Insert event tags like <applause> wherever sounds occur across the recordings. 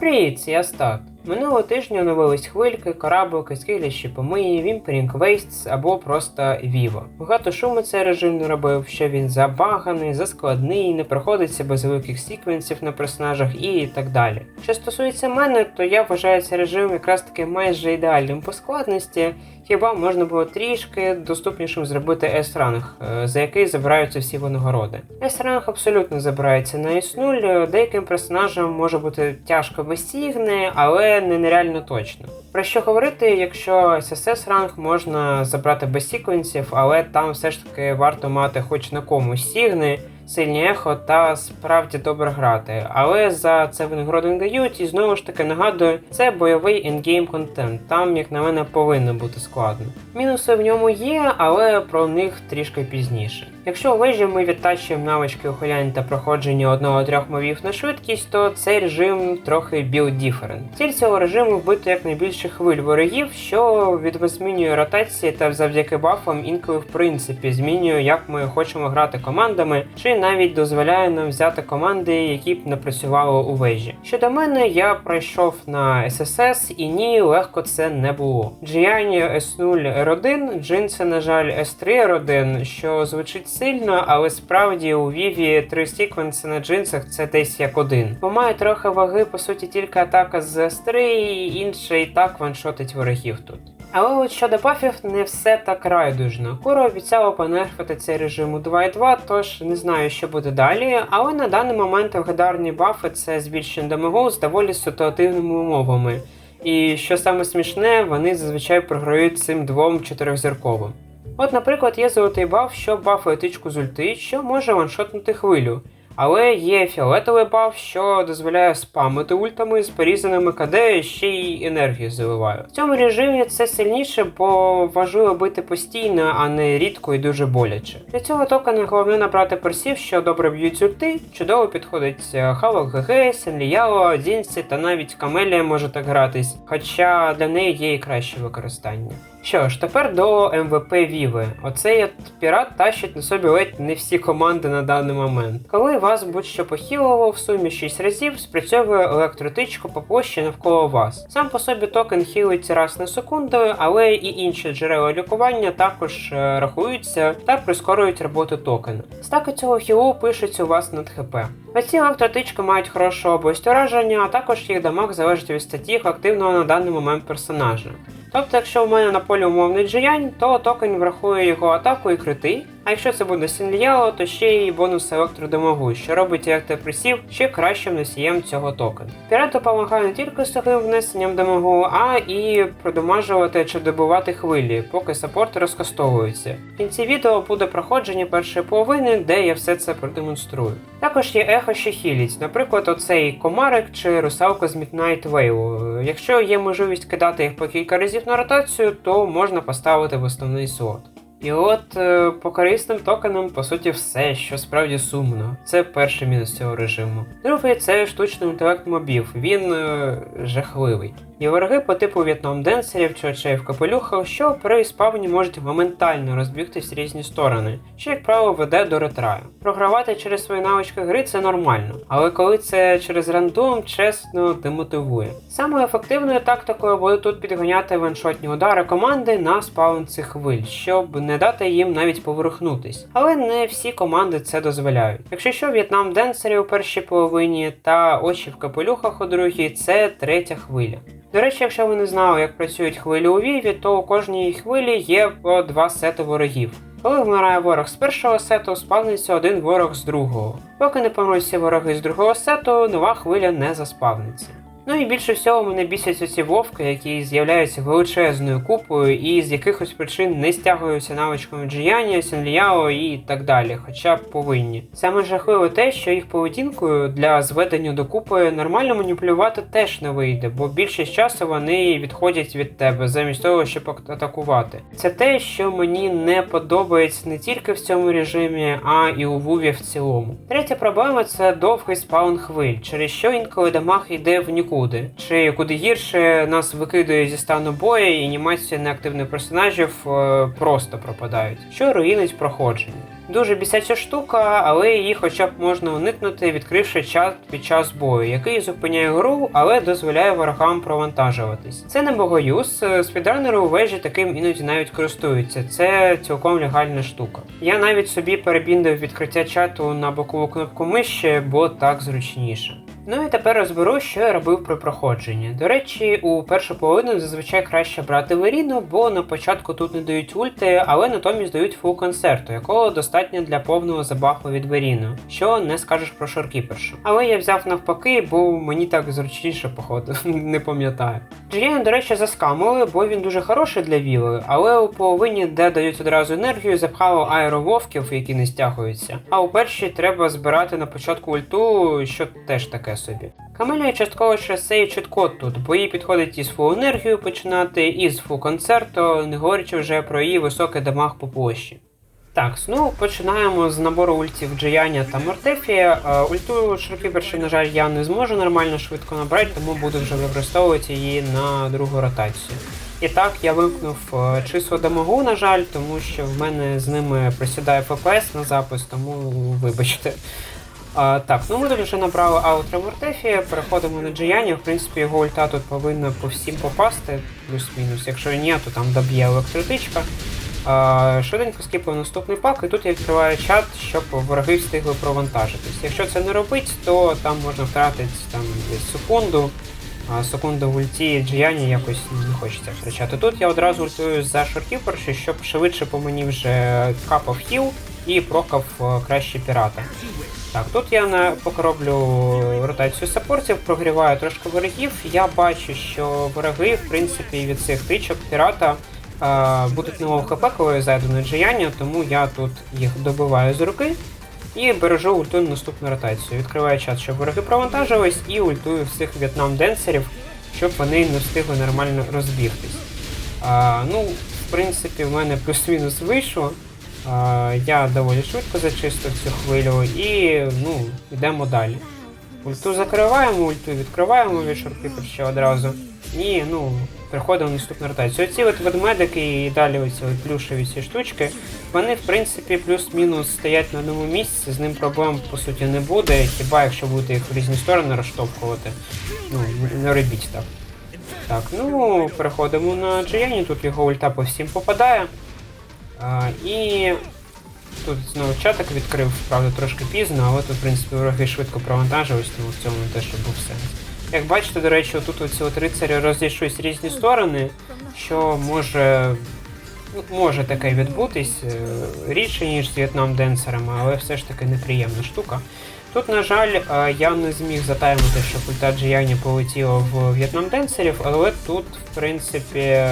Привіт, я Стат. Минулого тижня оновились хвильки, кораблики, скеліші помиї, Вімперінг Вейстс або просто Віво. Багато шуму цей режим не робив, що він забаганий, заскладний, не проходиться без великих секвенсів на персонажах і так далі. Що стосується мене, то я вважаю цей режим якраз таки майже ідеальним по складності. Хіба можна було трішки доступнішим зробити S-ранг, е, за який забираються всі винагороди. S-ранг абсолютно забирається на S0, деяким персонажам може бути тяжко висігне, але не нереально точно. Про що говорити, якщо SSS ранг можна забрати без секвенсів, але там все ж таки варто мати хоч на комусь сігни, сильні ехо та справді добре грати. Але за це винагороду не дають, і знову ж таки нагадую, це бойовий ендгейм контент. Там, як на мене, повинно бути складно. Мінуси в ньому є, але про них трішки пізніше. Якщо у вежі ми відтачуємо навички ухиляння та проходження одного-трьох мовів на швидкість, то цей режим трохи build different. Ціль цього режиму вбити якнайбільше хвиль ворогів, що відозмінює ротації та завдяки бафам інколи в принципі змінює, як ми хочемо грати командами, чи навіть дозволяє нам взяти команди, які б не працювали у вежі. Щодо мене, я пройшов на SSS і ні, легко це не було. Gianni S0 R1, Джинси, на жаль, S3 R1, що звучить сильно, але справді у Віві три секвенси на джинсах це десь як один. Бо має трохи ваги, по суті, тільки атака з S3, і інше і так ваншотить ворогів тут. Але от щодо бафів не все так райдужно. Кура обіцяла понерфити цей режим у 2.2, тож не знаю, що буде далі. Але на даний момент легендарні бафи це збільшення дамагу з доволі ситуативними умовами. І що саме смішне, вони зазвичай програють цим двом чотирьохзірковим. От, наприклад, є золотий баф, що бафує тичку з ульти, що може ваншотнути хвилю. Але є фіолетовий баф, що дозволяє спамити ультами з порізаними КД ще й енергію заливаю. В цьому режимі це сильніше, бо важливо бити постійно, а не рідко і дуже боляче. Для цього токена головне набрати персів, що добре б'ють ульти, чудово підходить е, Хавок ГГ, Сенліяло, Дінсі та навіть Камелія може так гратись, хоча для неї є і краще використання. Що ж, тепер до МВП Віви. Оцей от пірат тащить на собі ледь не всі команди на даний момент. Коли вас будь-що похилило в сумі 6 разів, спрацьовує електротичка по площі навколо вас. Сам по собі токен хілиться раз на секунду, але і інші джерела лікування також е, рахуються та прискорюють роботу токена. Стаки цього хілу пишуться у вас над ХП. Оці електротички мають хорошу область ураження, а також їх дамаг залежить від статті активного на даний момент персонажа. Тобто, якщо в мене на полі умовний джиянь, то токен врахує його атаку і крити. А якщо це буде Сінліяло, то ще й бонус електродимагу, що робить електропресів ще кращим носієм цього токена. Пірат допомагає не тільки з таким внесенням дамагу, а і продамажувати чи добувати хвилі, поки саппорти розкастовуються. В кінці відео буде проходження першої половини, де я все це продемонструю. Також є ехо, що хіліць, наприклад, оцей комарик чи русалка з Midnight Wave. Якщо є можливість кидати їх по кілька разів на ротацію, то можна поставити в основний слот. І от е, по корисним токенам, по суті, все, що справді сумно. Це перший мінус цього режиму. Другий це штучний інтелект мобів. Він е, жахливий. І вороги по типу в'єтнам денсерів чи очей в капелюхах, що при спавні можуть моментально розбігтись в різні сторони, що, як правило, веде до ретраю. Програвати через свої навички гри це нормально, але коли це через рандом, чесно, демотивує. Самою ефективною тактикою буде тут підганяти ваншотні удари команди на спаун цих хвиль, щоб не дати їм навіть поворухнутись. Але не всі команди це дозволяють. Якщо що, В'єтнам денсерів у першій половині та очі в капелюхах у другій це третя хвиля. До речі, якщо ви не знали, як працюють хвилі у Віві, то у кожній хвилі є по два сети ворогів. Коли вмирає ворог з першого сету, спавниться один ворог з другого. Поки не помруть всі вороги з другого сету, нова хвиля не заспавниться. Ну і більше всього мене бісять оці вовки, які з'являються величезною купою і з якихось причин не стягуються навичками Джіяні, Сенліяо і так далі, хоча повинні. Саме жахливо те, що їх поведінкою для зведення до купи нормально маніпулювати теж не вийде, бо більшість часу вони відходять від тебе замість того, щоб атакувати. Це те, що мені не подобається не тільки в цьому режимі, а і у Вуві в цілому. Третя проблема це довгий спаун хвиль, через що інколи дамаг йде в нікуди. Чи куди гірше нас викидає зі стану бою, і анімації неактивних персонажів е, просто пропадають, що руїнить проходження. Дуже бісяча штука, але її хоча б можна уникнути, відкривши чат під час бою, який зупиняє гру, але дозволяє ворогам провантажуватись. Це не богоюз, е, спідранери у вежі таким іноді навіть користуються. Це цілком легальна штука. Я навіть собі перебіндив відкриття чату на бокову кнопку миші, бо так зручніше. Ну і тепер розберу, що я робив при проходженні. До речі, у першу половину зазвичай краще брати Веріну, бо на початку тут не дають ульти, але натомість дають фул концерту, якого достатньо для повного забаху від Веріну, що не скажеш про шоркіпершу. Але я взяв навпаки, бо мені так зручніше, походу, <laughs> не пам'ятаю. Джуліан, до речі, заскамили, бо він дуже хороший для віли, але у половині, де дають одразу енергію, запхало аерововків, які не стягуються. А у першій треба збирати на початку ульту, що теж таке собі. Камелія частково через цей чіткод тут, бо їй підходить із фул енергію починати, і з фул концерту, не говорячи вже про її високий дамаг по площі. Так, ну починаємо з набору ультів Джияня та Мортефія. Е, Ульту Шрукіперші, на жаль, я не зможу нормально швидко набрати, тому буду вже використовувати її на другу ротацію. І так, я вимкнув е, число дамагу, на жаль, тому що в мене з ними просідає ФПС на запис, тому вибачте. Так, ну ми тут вже набрали аутро Мортефія, переходимо на Джияні. В принципі, його ульта тут повинна по всім попасти, плюс-мінус. Якщо ні, то там доб'є електротичка. А, швиденько скіпаю наступний пак, і тут я відкриваю чат, щоб вороги встигли провантажитись. Якщо це не робить, то там можна втратити там, секунду. А секунду в ульті Джияні якось не хочеться втрачати. Тут я одразу ультую за шоркіперші, щоб швидше по мені вже капав хіл і прокав е, краще пірата. Так, тут я на поки ротацію саппортів, прогріваю трошки ворогів. Я бачу, що вороги, в принципі, від цих тичок пірата е, будуть нового хп, коли зайду на джияння, тому я тут їх добиваю з руки і бережу ульту на наступну ротацію. Відкриваю чат, щоб вороги провантажились, і ультую всіх в'єтнам-денсерів, щоб вони не встигли нормально розбігтись. А, ну, в принципі, в мене плюс-мінус вийшло. Я доволі швидко зачистив цю хвилю і ну, йдемо далі. Ульту закриваємо, ульту відкриваємо від ще одразу. І ну, переходимо в наступну ротацію. Оці от ведмедики і далі оці от плюшеві ці штучки, вони в принципі плюс-мінус стоять на одному місці, з ним проблем по суті не буде, хіба якщо будете їх в різні сторони розштовхувати. Ну, не робіть так. Так, ну переходимо на Джияні, тут його ульта по всім попадає. І тут знову чатик відкрив, правда, трошки пізно, але тут, в принципі, вороги швидко провантажились, тому в цьому теж був сенс. Як бачите, до речі, тут оці от рицарі розійшлись різні сторони, що може. ну, Може таке відбутись е, рідше, ніж з В'єтнам денсерами, але все ж таки неприємна штука. Тут, на жаль, е, я не зміг затаймити, що пульта Джияні полетіла в В'єтнам денсерів, але тут, в принципі,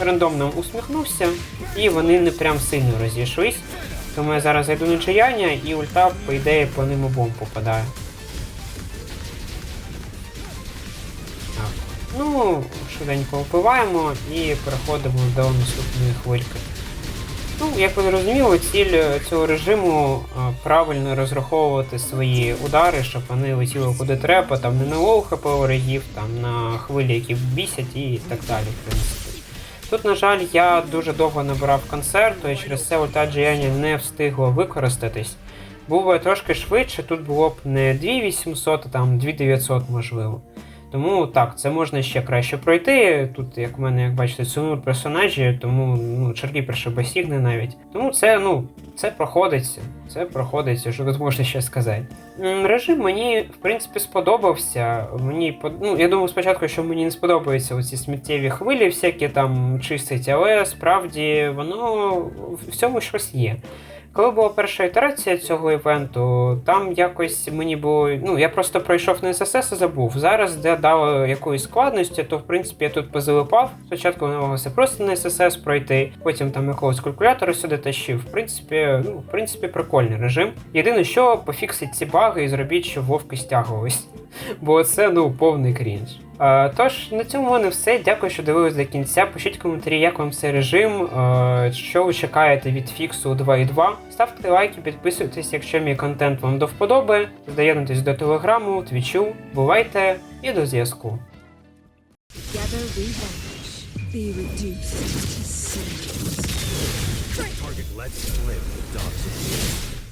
рандомно усміхнувся, і вони не прям сильно розійшлись. Тому я зараз зайду на Джияня і ульта, по ідеї, по ним обом попадає. Так. Ну, швиденько впиваємо і переходимо до наступної хвильки. Ну, як ви зрозуміли, ціль е, цього режиму е, правильно розраховувати свої удари, щоб вони летіли куди треба, там не на лоу хп ворогів, там на хвилі, які бісять і так далі, в принципі. Тут, на жаль, я дуже довго набирав концерту, і через це ульта Джіані не встигла використатись. Би трошки швидше, тут було б не 2800, а там 2900 можливо. Тому так, це можна ще краще пройти. Тут, як в мене, як бачите, сумур персонажі, тому ну, черги перше басігне навіть. Тому це, ну, це проходиться. Це проходиться, що тут можна ще сказати. Режим мені, в принципі, сподобався. Мені ну, я думав спочатку, що мені не сподобаються оці сміттєві хвилі, всякі там чистить, але справді воно в цьому щось є. Коли була перша ітерація цього івенту, там якось мені було. Ну, я просто пройшов на ССС і забув. Зараз, де дало якоїсь складності, то в принципі я тут позалипав. Спочатку намагався просто на ССС пройти, потім там якогось калькулятора сюди тащив. В принципі, ну, в принципі, прикольний режим. Єдине, що пофіксить ці баги і зробіть, щоб вовки стягувались. Бо це ну повний крінж. Е, тож на цьому в мене все. Дякую, що дивились до кінця. Пишіть коментарі, як вам цей режим, е, що ви чекаєте від фіксу 2.2. Ставте лайки, підписуйтесь, якщо мій контент вам до вподоби. Доєднуйтесь до телеграму, твічу. Бувайте і до зв'язку. Target lets the war.